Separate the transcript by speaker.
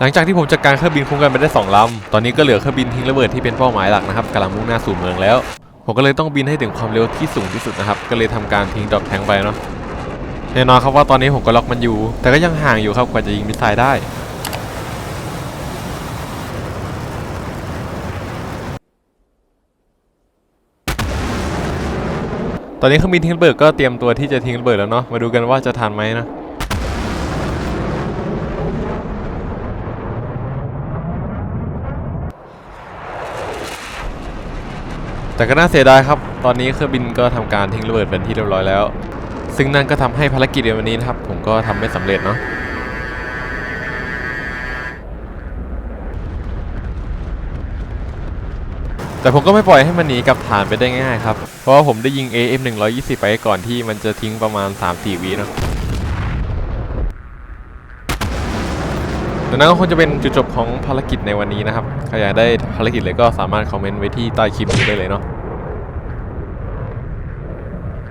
Speaker 1: หลังจากที่ผมจัดการเครื่องบินคุ้มกันไปได้สองลำ ตอนนี้ก็เหลือเครื่องบินทิ้งระเบิดที่เป็นเป้าหมายหลักนะครับกำลังมุ่งหน้าสู่เมืองแล้ว ผมก็เลยต้องบินให้ถึงความเร็วที่สูงที่สุดนะครับ ก็เลยทำการทิ้งดรอปแทงไปเนาะ แน่นอนครับว่าตอนนี้ผมก็ล็อกมันอยู่ แต่ก็ยังห่างอยู่ครับกว่าจะยิงมิสไซล์ได้ ตอนนี้เครื่องบินทิ้งระเบิดก็เตรียมตัวที่จะทิ้งระเบิดแล้วเนาะ มาดูกันว่าจะทันไหมนะ แต่ก็น่าเสียดายครับ ตอนนี้เครื่องบินก็ทำการทิ้งระเบิดเป็นที่เรียบร้อยแล้ว ซึ่งนั่นก็ทำให้ภารกิจในวันนี้นะครับ ผมก็ทำไม่สำเร็จเนาะแต่ผมก็ไม่ปล่อยให้มันหนีกับฐานไปได้ง่ายครับ เพราะว่าผมได้ยิง AM 120 ไปก่อนที่มันจะทิ้งประมาณ 3-4 วิเนาะ ดังนั้นก็คงจะเป็นจุดจบของภารกิจในวันนี้นะครับ ใครอยากได้ภารกิจเลยก็สามารถคอมเมนต์ไว้ที่ใต้คลิปนี้ได้เลยเนาะ